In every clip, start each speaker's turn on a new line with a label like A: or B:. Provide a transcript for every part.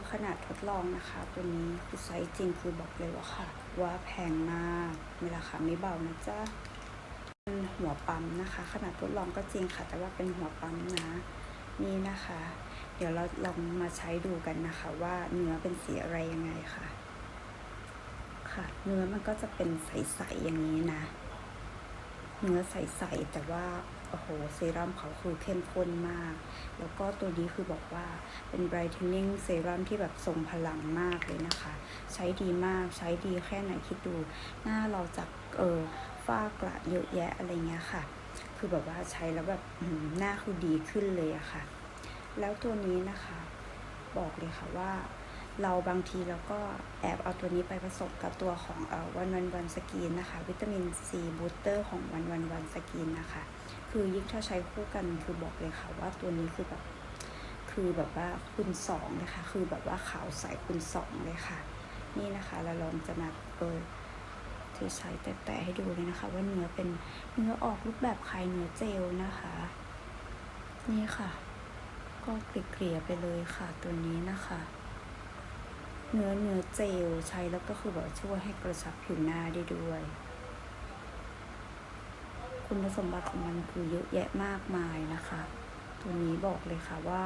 A: คือขนาดทดลองนะคะ ตัวนี้คือไซส์จริงคือบอกเลยว่าค่ะ ว่าแพงมากมีราคาไม่เบานะจ๊ะเป็นหัวปั๊มนะคะ ขนาดทดลองก็จริงค่ะ แต่ว่าเป็นหัวปั๊มนะนี่นะคะ เดี๋ยวเราลองมาใช้ดูกันนะคะ ว่าเนื้อเป็นสีอะไรยังไงค่ะ ค่ะ เนื้อมันก็จะเป็นใสๆอย่างนี้นะ เนื้อใสๆแต่ว่าโอ้โหเซรั่มเขาคือเข้มข้นมาก แล้วก็ตัวนี้คือบอกว่าเป็น brightening serum ที่แบบทรงพลังมากเลยนะคะ ใช้ดีมากใช้ดีแค่ไหนคิดดู หน้าเราจากเออฝ้ากระเยอะแยะอะไรเงี้ยค่ะ คือแบบว่าใช้แล้วแบบหน้าคือดีขึ้นเลยอะค่ะ แล้วตัวนี้นะคะ บอกเลยค่ะว่า เราบางทีเราก็แอบเอาตัวนี้ไปผสมกับตัวของวันวันวันสกินนะคะ วิตามินซีบูสเตอร์ของวันวันวันสกินนะคะ คือยิ่งถ้าใช้คู่กันคือบอกเลยค่ะว่าตัวนี้คือแบบคือแบบว่าคูณสองเลยค่ะคือแบบว่าขาวใสคูณสองเลยค่ะ นี่นะคะเราลองจะมาเปิดที่ใช้แตะๆให้ดูเลยนะคะ ว่าเนื้อเป็นเนื้อออกรูปแบบคล้ายเนื้อเจลนะคะ นี่ค่ะ ก็เกลี่ยไปเลยค่ะตัวนี้นะคะ เนื้อเนื้อเจลใช้แล้วก็คือแบบช่วยให้กระชับผิวหน้าได้ด้วย คุณสมบัติของมันคือเยอะแยะมากมายนะคะ ตัวนี้บอกเลยค่ะว่า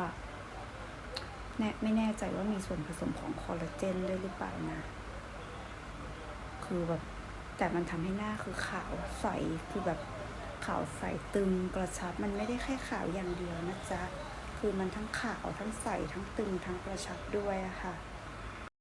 A: แน่ไม่แน่ใจว่ามีส่วนผสมของคอลลาเจนด้วยหรือเปล่านะ คือแบบแต่มันทำให้หน้าคือขาวใสคือแบบขาวใสตึงกระชับมันไม่ได้แค่ขาวอย่างเดียวนะจ๊ะ คือมันทั้งขาวทั้งใสทั้งตึงทั้งกระชับด้วยอะค่ะ